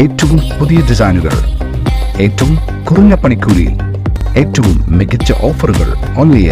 ഏറ്റവും പുതിയ ഡിസൈനുകൾ ഏറ്റവും കുറഞ്ഞ പണിക്കൂലിയിൽ ഏറ്റവും മികച്ച ഓഫറുകൾ ഓൺലി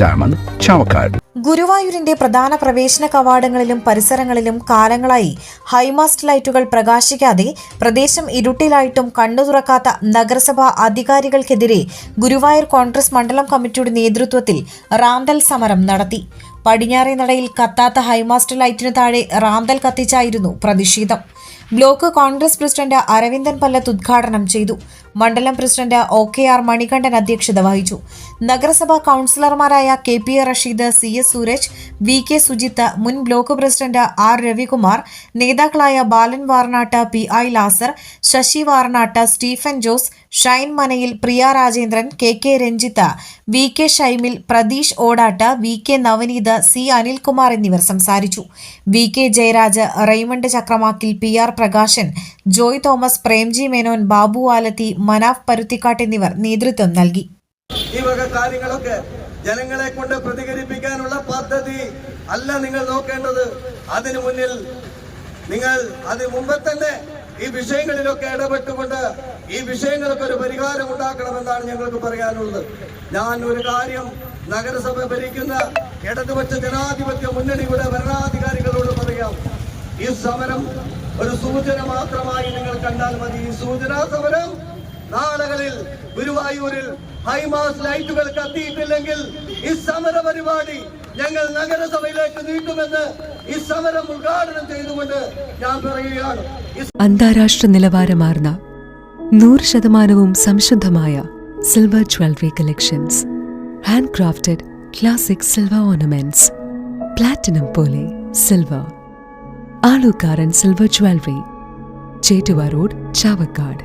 ഡയമണ്ട് ഗുരുവായൂരിന്റെ പ്രധാന പ്രവേശന കവാടങ്ങളിലും പരിസരങ്ങളിലും കാലങ്ങളായി ഹൈമാസ്റ്റ് ലൈറ്റുകൾ പ്രകാശിക്കാതെ പ്രദേശം ഇരുട്ടിലായിട്ടും കണ്ണു തുറക്കാത്ത നഗരസഭാ അധികാരികൾക്കെതിരെ ഗുരുവായൂർ കോൺഗ്രസ് മണ്ഡലം കമ്മിറ്റിയുടെ നേതൃത്വത്തിൽ റാന്തൽ സമരം നടത്തി. പടിഞ്ഞാറേ നടയിൽ കത്താത്ത ഹൈമാസ്റ്റ് ലൈറ്റിന് താഴെ റാന്തൽ കത്തിച്ചായിരുന്നു പ്രതിഷേധം. ബ്ലോക്ക് കോൺഗ്രസ് പ്രസിഡന്റ് അരവിന്ദൻ പല്ലത്ത് ഉദ്ഘാടനം ചെയ്തു. മണ്ഡലം president O K R Manikandan അധ്യക്ഷത വഹിച്ചു. നഗരസഭാ കൌൺസിലർമാരായ K P A Rasheed C S Sooraj V K Sujith മുൻ ബ്ലോക്ക് പ്രസിഡന്റ് ആർ രവികുമാർ നേതാക്കളായ Balan Varnatt P I Lazar Sasi Varnatt Stephen Jose Shine Manayil Priya Rajendran K K Ranjith V K Shaimil Pratheesh Odatt V K Navaneeth C Anilkumar എന്നിവർ സംസാരിച്ചു. V K Jayaraj Raymond Chakramakkil P R Prakashan Joy Thomas Premji Menon Babu Alathi Manaf Paruthikkatt എന്നിവർ നേതൃത്വം നൽകി. ഈ വക കാര്യങ്ങളൊക്കെ ജനങ്ങളെ കൊണ്ട് പ്രതികരിപ്പിക്കാനുള്ള പദ്ധതി അല്ല നിങ്ങൾ നോക്കേണ്ടത്. അതിനു മുന്നിൽ നിങ്ങൾ അതിന് മുമ്പ് തന്നെ ഈ വിഷയങ്ങളിലൊക്കെ ഇടപെട്ടുകൊണ്ട് ഈ വിഷയങ്ങൾക്ക് ഒരു പരിഹാരം ഉണ്ടാക്കണമെന്നാണ് ഞങ്ങൾക്ക് പറയാനുള്ളത്. ഞാൻ ഒരു കാര്യം നഗരസഭ ഭരിക്കുന്ന ഇടതുപക്ഷ ജനാധിപത്യ മുന്നണിയുടെ ഭരണാധികാരികളോട് പറയാം. ഈ സമരം ഒരു സൂചന മാത്രമായി നിങ്ങൾ കണ്ടാൽ മതി. ഈ സൂചനാ സമരം നാളുകളിൽ ഗുരുവായൂരിൽ ഹൈമാസ് ലൈറ്റുകൾ കത്തിയിട്ടില്ലെങ്കിൽ ഈ സമര പരിപാടി ഞങ്ങൾ നഗരസഭയിലേക്ക് നീട്ടുമെന്ന് ഈ സമരം ഉദ്ഘാടനം ചെയ്തുകൊണ്ട് ഞാൻ പറയുകയാണ്. അന്താരാഷ്ട്ര നിലവാരമാർന്ന നൂറ് ശതമാനവും സംശുദ്ധമായ silver jewellery collections hand crafted classic silver ornaments platinum പോലെ silver Alukkaran silver jewellery Chettuva road Chavakkad